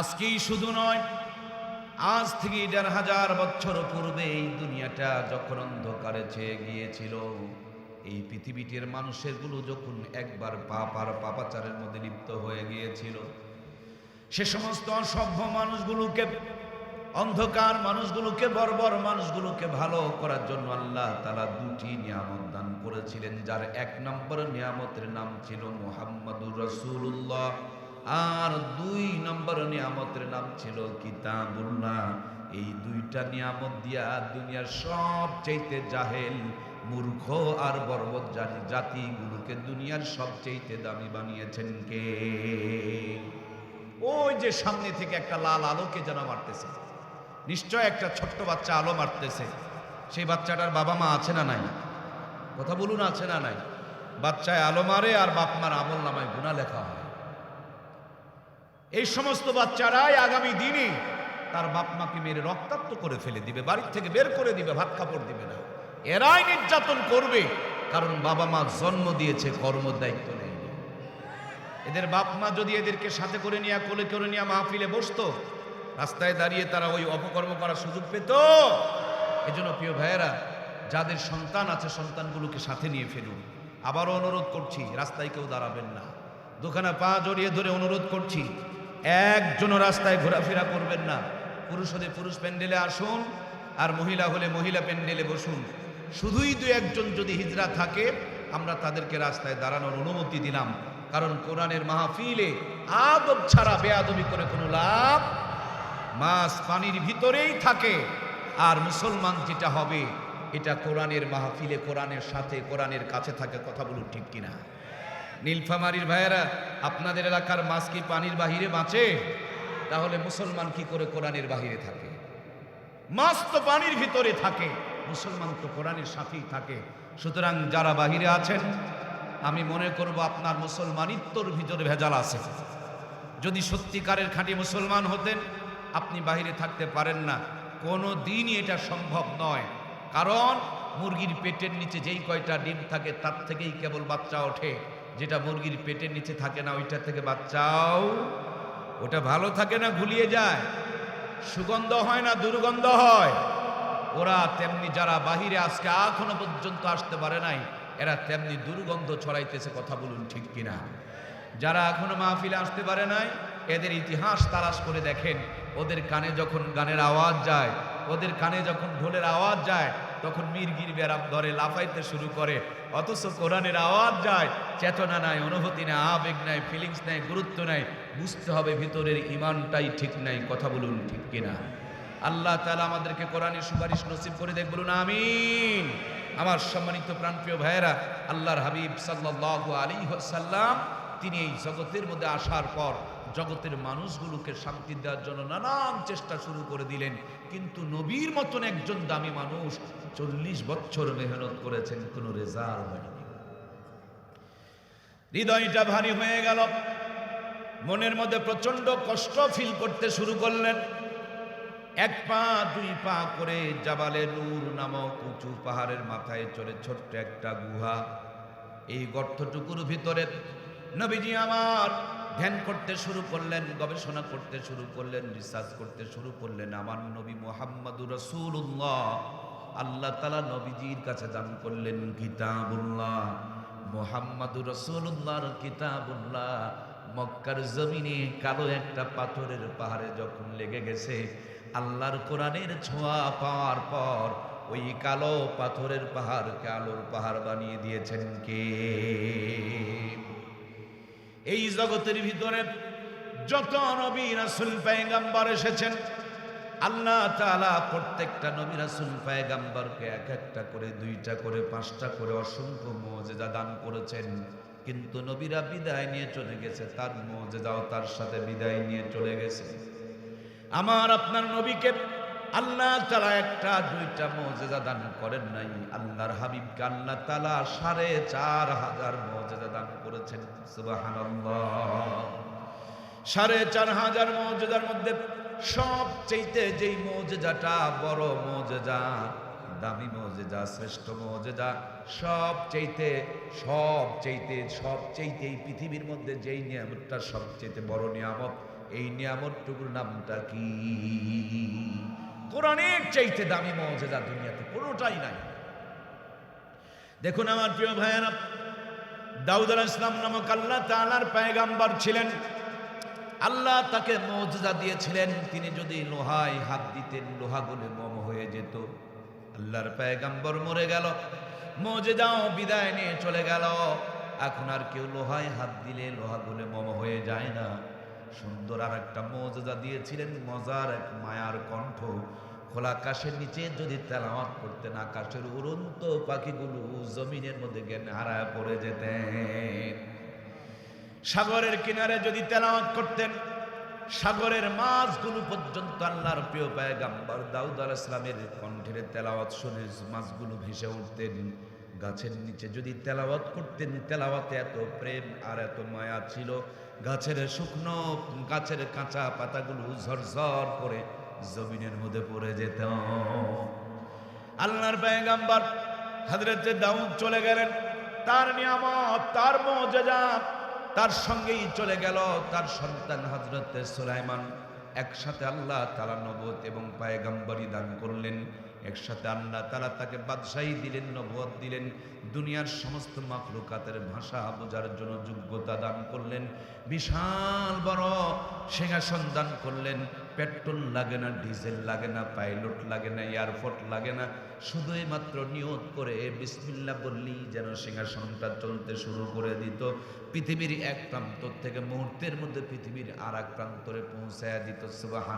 আজকেই শুধু নয়, আজ থেকে দেড় হাজার বছর পূর্বে এই দুনিয়াটা যখন অন্ধকারে ছেয়ে গিয়েছিল, এই পৃথিবীটির মানুষেরগুলো যখন একবার পাপ আর পাপাচারের মধ্যে লিপ্ত হয়ে গিয়েছিল, সে সমস্ত অসভ্য মানুষগুলোকে, অন্ধকার মানুষগুলোকে, বর্বর মানুষগুলোকে ভালো করার জন্য আল্লাহ তালা দুটি নিয়ামত দান করেছিলেন, যার এক নম্বর নিয়ামতের নাম ছিল মোহাম্মদুর রসুল্লাহ আর দুই নম্বর নিয়ামতের নাম ছিল কিতাবুল্লাহ এই দুইটা নিয়ামত দিয়া দুনিয়ার সব চাইতে জাহেল, মূর্খ আর বর্বর জাতি জাতিগুলোকে দুনিয়ার সবচেয়ে দামি বানিয়েছেন কে? ওই যে সামনে থেকে একটা লাল আলোকে যেন মারতেছে। নিশ্চয় একটা ছোট্ট বাচ্চা আলো মারতেছে। সেই বাচ্চাটার বাবা মা আছে না নাই? কথা বলুন, আছে না নাই? বাচ্চায় আলো মারে আর বাপ মার আমল নামায় গুণা লেখা হয়। এই সমস্ত বাচ্চারাই আগামী দিনে তার বাপ মাকে মেরে রক্তাক্ত করে ফেলে দিবে, বাড়ির থেকে বের করে দিবে, ভাত কাপড় দিবে না। এরাই নির্যাতন করবে, কারণ বাবা মা জন্ম দিয়েছে, কর্ম দায়িত্ব নেই এদের বাপ মা যদি এদেরকে সাথে করে নিয়ে, কোলে করে নিয়ে মাহফিলে বসতো, রাস্তায় দাঁড়িয়ে তারা ওই অপকর্ম করার সুযোগ পেত। এজন্য প্রিয় ভাইয়েরা, যাদের সন্তান আছে, সন্তানগুলোকে সাথে নিয়ে ফেলুন। আবারও অনুরোধ করছি, রাস্তায় কেউ দাঁড়াবেন না। দোকানে পা জড়িয়ে ধরে অনুরোধ করছি একজনও রাস্তায় ঘোরাফেরা করবেন না। পুরুষ হলে পুরুষ প্যান্ডেলে আসুন, আর মহিলা হলে মহিলা প্যান্ডেলে বসুন। শুধুই দু একজন যদি হিজরা থাকে, আমরা তাদেরকে রাস্তায় দাঁড়ানোর অনুমতি দিলাম। কারণ কোরআনের মাহফিলে আদব ছাড়া বেয়াদবি করে কোনো লাভ মাছ পানির ভিতরেই থাকে। আর মুসলমান যেটা হবে, এটা কোরআনের মাহফিলে কোরআনের সাথে কোরআনের কাছে থাকে, কথা বলুন ঠিক কিনা? নীলফামারির ভাইয়েরা, আপনাদের এলাকার মাছ কি পানির বাহিরে বাঁচে? তাহলে মুসলমান কি করে কোরআনের বাহিরে থাকে? মাছ তো পানির ভিতরে থাকে, মুসলমান তো কোরআনের সাথেই থাকে। সুতরাং যারা বাহিরে আছেন, আমি মনে করব আপনার মুসলমানিত্বর ভিতরে ভেজাল আছে। যদি সত্যিকারের খাঁটি মুসলমান হতেন, আপনি বাহিরে থাকতে পারেন না। কোনো দিনই এটা সম্ভব নয়। কারণ মুরগির পেটের নিচে যেই কয়টা ডিম থাকে, তার থেকেই কেবল বাচ্চা ওঠে। যেটা মুরগির পেটের নিচে থাকে না ওইটা থেকে বাচ্চাও ওটা ভালো থাকে না, গুলিয়ে যায়। সুগন্ধ হয় না, দুর্গন্ধ হয়। ওরা তেমনি যারা বাহিরে আজকে এখনও পর্যন্ত আসতে পারে নাই, এরা তেমনি দুর্গন্ধ ছড়াইতেছে, কথা বলুন ঠিক কিনা? যারা এখনও মাহফিলে আসতে পারে নাই, এদের ইতিহাস তালাশ করে দেখেন। ওদের কানে যখন গানের আওয়াজ যায়, ওদের কানে যখন ঢোলের আওয়াজ যায় তখন মির্গির বেড়াম ধরে লাফাইতে শুরু করে। অথচ কোরআনের আওয়াজ যায়, চেতনা নাই, অনুভূতি নাই, আবেগ নাই ফিলিংস নাই, গুরুত্ব নাই। বুঝতে হবে ভিতরের ইমানটাই ঠিক নাই, কথা বলুন ঠিক কিনা। আল্লাহ তালা আমাদেরকে কোরআনের সুপারিশ নসিব করে দেখ, বলুন আমিন। আমার সম্মানিত প্রাণপ্রিয় ভাইয়েরা, আল্লাহর হাবিব সাল্লাহ আলী সাল্লাম তিনি এই জগতের মধ্যে আসার পর জগতের মানুষগুলোকে শান্তি দেওয়ার জন্য নানান চেষ্টা শুরু করে দিলেন। কিন্তু নবীর মতন একজন দামি মানুষ চল্লিশ বছর মেহনত করেছেন, কোনো রেজাল্ট হয়নি। হৃদয়টা ভারী হয়ে গেল। মনের মধ্যে প্রচণ্ড কষ্ট ফিল করতে শুরু করলেন। এক পা, দুই পা করে জাবালে নূর নামক উঁচু পাহাড়ের মাথায় চলে ছোট্ট একটা গুহা। এই গর্তটুকুর ভিতরে, নবীজি আমার ধ্যান করতে শুরু করলেন, গবেষণা করতে শুরু করলেন রিসার্চ করতে শুরু করলেন। আমার নবী মোহাম্মদুর রসুল্লাহ আল্লাহ তালা নবীজির কাছে দান করলেন, কিতাবুল্লাহ। মোহাম্মদুর রসুল্লাহর কিতাবুল্লাহ, মক্কার জমিনে কালো একটা পাথরের পাহাড়ে যখন লেগে গেছে, আল্লাহর কোরআনের ছোঁয়া পাওয়ার পর ওই কালো পাথরের পাহাড়কে আলোর পাহাড় বানিয়ে দিয়েছেন কে? এই জগতের ভিতরে যত নবী রাসুল পেগাম্বার এসেছেন, আল্লাহ তাআলা প্রত্যেকটা নবী রাসুল পেগাম্বারকে এক একটা করে, দুইটা করে, পাঁচটা করে অসংখ্য মজেদা দান করেছেন। কিন্তু নবীরা বিদায় নিয়ে চলে গেছে, তার মজেদাও তার সাথে বিদায় নিয়ে চলে গেছে। আমার আপনার নবীকে আল্লাহ তালা একটা, দুইটা মজেদা দান করেন নাই। আল্লাহর হাবিবকে আল্লাহ তালা সাড়ে চার হাজার মজেদা করেছেন সাড়ে চার হাজার মৌজেদার মধ্যে সব চাইতে যেই মৌজেদাটা বড় মৌজেদা দামি মৌজেদা শ্রেষ্ঠ মৌজেদা সব চাইতে সব চাইতে সব চাইতে এই পৃথিবীর মধ্যে যেই নিয়ামতটা সবচেয়ে বড় নিয়ামত, এই নিয়ামতটুকুর নামটা কি? কোরআনের চাইতে দামি মজেদা দুনিয়াতে কোনোটাই নাই। দেখুন আমার প্রিয় ভাইয়েরা দাউদ ইসলাম নামক আল্লাহ তালার পায়গাম্বার ছিলেন। আল্লাহ তাকে মজদা দিয়েছিলেন। তিনি যদি লোহায় হাত দিতেন লোহা গলে মম হয়ে যেত। আল্লাহর পায়গাম্বর মরে গেল। মজে যাও বিদায় নিয়ে চলে গেল। এখন আর কেউ লোহায় হাত দিলে লোহা গলে মম হয়ে যায় না। সুন্দর আর একটা মজদা দিয়েছিলেন। মজার এক মায়ার কণ্ঠ। খোলা আকাশের নিচে যদি তেলাওয়াত করতেন আকাশের উড়ন্ত পাখিগুলো জমিনের মধ্যে জ্ঞান হারায় পড়ে যেতেন। সাগরের কিনারে যদি তেলাওয়াত করতেন, সাগরের মাছগুলো পর্যন্ত আল্লাহর প্রিয় পায়গাম্বার দাউদ আলাহ ইসলামের কণ্ঠের তেলাওয়াত শুনে মাছগুলো ভেসে উঠতেন। গাছের নিচে যদি তেলাওয়াত করতেন, তেলাওয়াতে এত প্রেম আর এত মায়া ছিল। গাছের শুকনো, গাছের কাঁচা পাতাগুলো ঝরঝর করে জমিনের মধ্যে পড়ে যেত আল্লাহর পায়গাম্বার হাজরতে দাউদ চলে গেলেন। তার নিয়ামত, তার মজেজা তার সঙ্গেই চলে গেল তার সন্তান হজরতে সুলাইমান। একসাথে আল্লাহ তালা নবত এবং পায়গাম্বারি দান করলেন। একসাথে আল্লাহ তালা তাকে বাদশাহী দিলেন নবত দিলেন। দুনিয়ার সমস্ত মাকলুকাতের ভাষা বোঝার জন্য যোগ্যতা দান করলেন। বিশাল বড় সিংহাসন দান করলেন। পেট্রোল লাগে না, ডিজেল লাগে না, পাইলট লাগে না, এয়ারপোর্ট লাগে না। শুধুই মাত্র নিয়ত করে বিসমিল্লা বললেই যেন সিংহাসনটা চলতে শুরু করে দিত। পৃথিবীর এক প্রান্ত থেকে মুহূর্তের মধ্যে পৃথিবীর আর এক প্রান্তরে পৌঁছায় দিত সুবাহ